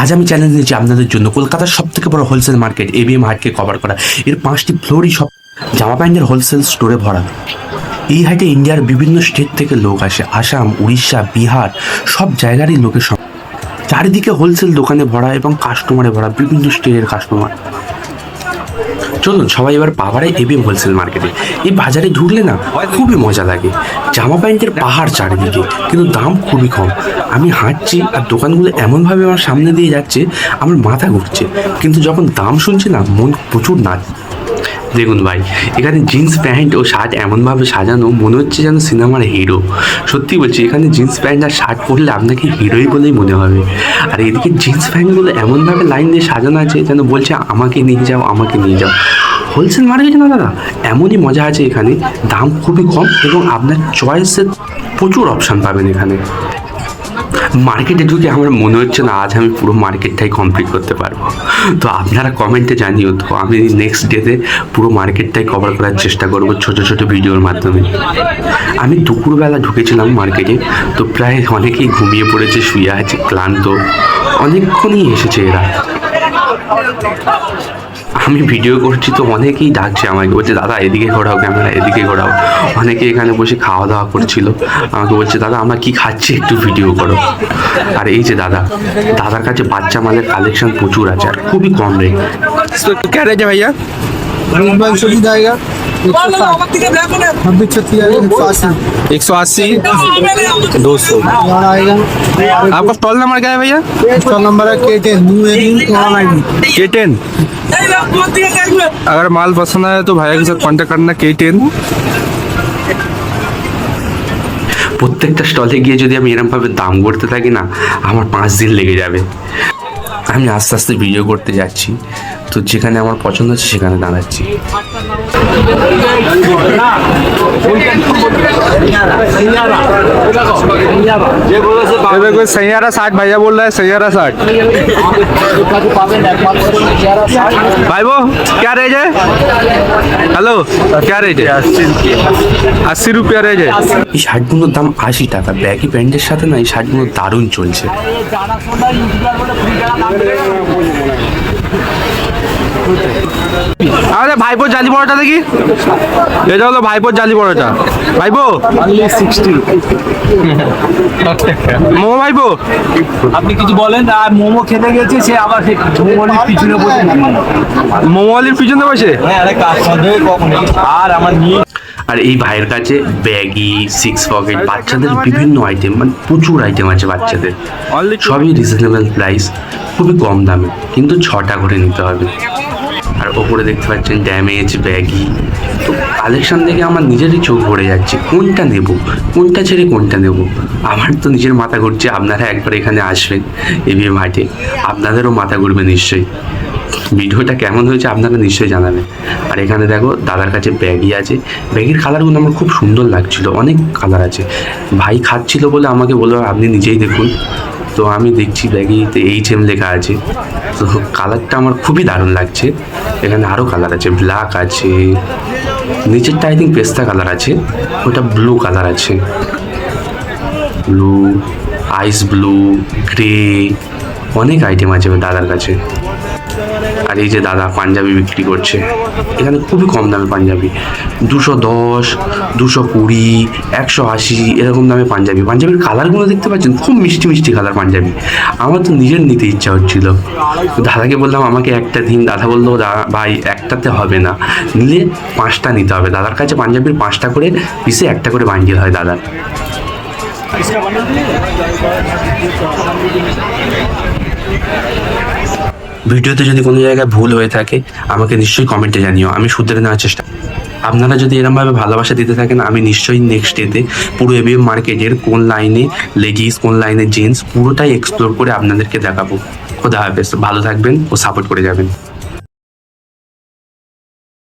আজ আমি চ্যালেঞ্জ নিয়েছি আপনাদের জন্য। কলকাতার সব থেকে বড় হোলসেল মার্কেট এবিএম হাটকে কভার করা। এর পাঁচটি ফ্লোরই সব জামা প্যান্টের হোলসেল স্টোরে ভরা। এই হাটে ইন্ডিয়ার বিভিন্ন স্টেট থেকে লোক আসে। আসাম, উড়িষ্যা, বিহার, সব জায়গারই লোকের চারিদিকে হোলসেল দোকানে ভরা এবং কাস্টমারে ভরা বিভিন্ন স্টেটের কাস্টমার চলুন, সবাই এবার পাহাড়ে এবিএম হোলসেল মার্কেটে এই বাজারে ঢুকলে না খুবই মজা লাগে। জামা প্যান্টের পাহাড় চারিদিকে, কিন্তু দাম খুবই কম। আমি হাঁটছি আর দোকানগুলো এমনভাবে আমার সামনে দিয়ে যাচ্ছে, আমার মাথা ঘুরছে। কিন্তু যখন দাম শুনছি না, মন প্রচুর নাচ দেখুন ভাই, এখানে জিন্স প্যান্ট ও শার্ট এমনভাবে সাজানো, মনে হচ্ছে যেন সিনেমার হিরো। সত্যি বলছি, এখানে জিন্স প্যান্ট আর শার্ট পরলে আপনাকে হিরোই বলেই মনে হবে। আর এদিকে জিন্স প্যান্টগুলো এমনভাবে লাইন দিয়ে সাজানো আছে যেন বলছে, আমাকে নিয়ে যাও, আমাকে নিয়ে যাও। হোলসেল মার্কেট না দাদা? এমনই মজা আছে এখানে। দাম খুবই কম এবং আপনার চয়েসের প্রচুর অপশান পাবেন এখানে। মার্কেটে ঢুকে আমার মনে হচ্ছে না আজ আমি পুরো মার্কেটটাই কমপ্লিট করতে পারব। তো আপনারা কমেন্টে জানিও তো, আমি নেক্সট ডেতে পুরো মার্কেটটাই কভার করার চেষ্টা করব ছোট ছোট ভিডিওর মাধ্যমে। আমি দুপুরবেলা ঢুকেছিলাম মার্কেটে তো প্রায় অনেকেই ঘুমিয়ে পড়েছে, শুয়ে আছে, ক্লান্ত। অনেকক্ষণই এসেছে এরা। আমি ভিডিও করছি তো অনেকেই ডাকছে আমাকে, বলছে, দাদা, এদিকে ঘোরাও ক্যামেরা এদিকে ঘোরাও। অনেকে এখানে বসে খাওয়া দাওয়া করছিল। আমাকে বলছে, দাদা, আমরা কি খাচ্ছি একটু ভিডিও করো। আর এই যে দাদা, দাদার কাছে বাচ্চা মালের কালেকশন প্রচুর আছে, আর খুবই কম রেট ভাইয়া? क्या रेट है भैया एक सौ की जाएगा एक सौ साठ छब्बीस छत्तीस आएगा एक सौ अस्सी एक सौ अस्सी दो सौ और आएगा आपका स्टॉल नंबर क्या है भैया इसका नंबर है K ten new earring one ninety K ten अगर माल पसंद आया तो भैया के साथ कांटेक्ट करना के टेन প্রত্যেকটা স্টলে গিয়ে যদি আমি এরমভাবে দাম করতে থাকি না আমার পাঁচ দিন লেগে যাবে আমি আস্তে আস্তে ভিডিও করতে যাচ্ছি তো যেখানে আমার পছন্দ হচ্ছে সেখানে দাঁড়াচ্ছি ये देखो सैयारा साठ भैया बोल रहा है सैयारा साठ भाई वो क्या रेट है हेलो क्या रेट है अस्सी रुपया रेट है এই শার্টগুলোর দাম আশি টাকা ব্যাগি প্যান্টের সাথে না এই শার্টগুলো দারুণ চলছে আরে ভাইপোর জালি পরোটা দেখি। এটা হলো ভাইপোর জালি পরোটা। ভাইপো? মোমো ভাইপো? আপনি কিছু বলেন আর মোমো খেতে গেছে সে আবার মোমোলির পিছনে বসে। মোমো আলির পিছনে বসে? হ্যাঁ আর আমার নিয়ে আর এই ভাইয়ের কাছে ব্যাগি সিক্স পকেট বাচ্চাদের বিভিন্ন আইটেম মানে প্রচুর আইটেম আছে বাচ্চাদের। সবই রিজনেবল প্রাইস খুবই কম দামে কিন্তু ছটা করে নিতে হবে। আর ওপরে দেখতে পাচ্ছেন ড্যামেজ ব্যাগি। তো কালেকশন দেখে আমার নিজেরই চোখ ভরে যাচ্ছে কোনটা নেব? কোনটা ছেড়ে কোনটা নেব? আমার তো নিজের মাথা ঘুরছে আপনারা একবার এখানে আসবেন এবিএম হাটে। আপনাদেরও মাথা ঘুরবে নিশ্চয়ই। ভিডিওটা কেমন হয়েছে আপনারা নিশ্চয়ই জানাবেন। আর এখানে দেখো, দাদার কাছে ব্যাগই আছে। ব্যাগের কালারগুলো আমার খুব সুন্দর লাগছিল, অনেক কালার আছে। ভাই খাচ্ছিল বলে আমাকে বলল, আপনি নিজেই দেখুন। তো আমি দেখছি ব্যাগিতে এইচ এম লেখা আছে। তো কালারটা আমার খুবই দারুণ লাগছে। এখানে আরও কালার আছে, ব্ল্যাক আছে, নিচেরটা আই থিঙ্ক পেস্তা কালার আছে, ওটা ব্লু কালার আছে। ব্লু, আইস ব্লু, গ্রে, অনেক আইটেম আছে দাদার কাছে। আর এই যে দাদা পাঞ্জাবি বিক্রি করছে, এখানে খুবই কম দামে পাঞ্জাবি। দুশো দশ, দুশো কুড়ি, একশো আশি, এরকম দামে পাঞ্জাবি। পাঞ্জাবির কালারগুলো দেখতে পাচ্ছেন, খুব মিষ্টি মিষ্টি কালার পাঞ্জাবি। আমার তো নিজের নিতে ইচ্ছা হচ্ছিল। দাদাকে বললাম, আমাকে একটা দিন। দাদা বলল ভাই, একটাতে হবে না। নিলে পাঁচটা নিতে হবে। দাদার কাছে পাঞ্জাবির পাঁচটা করে পিসে একটা করে বান্ডিল হয় দাদার। ভিডিওতে যদি কোনো জায়গায় ভুল হয়ে থাকে, আমাকে নিশ্চয়ই কমেন্টে জানিও। আমি শুধরে নেওয়ার চেষ্টা আপনারা যদি এরমভাবে ভালোবাসা দিতে থাকেন, আমি নিশ্চয়ই নেক্সট ডেতে পুরো এবিএম মার্কেটের কোন লাইনে লেডিস কোন লাইনে জেন্টস পুরোটাই এক্সপ্লোর করে আপনাদেরকে দেখাবো। খোদা হাফেজ। ভালো থাকবেন ও সাপোর্ট করে যাবেন।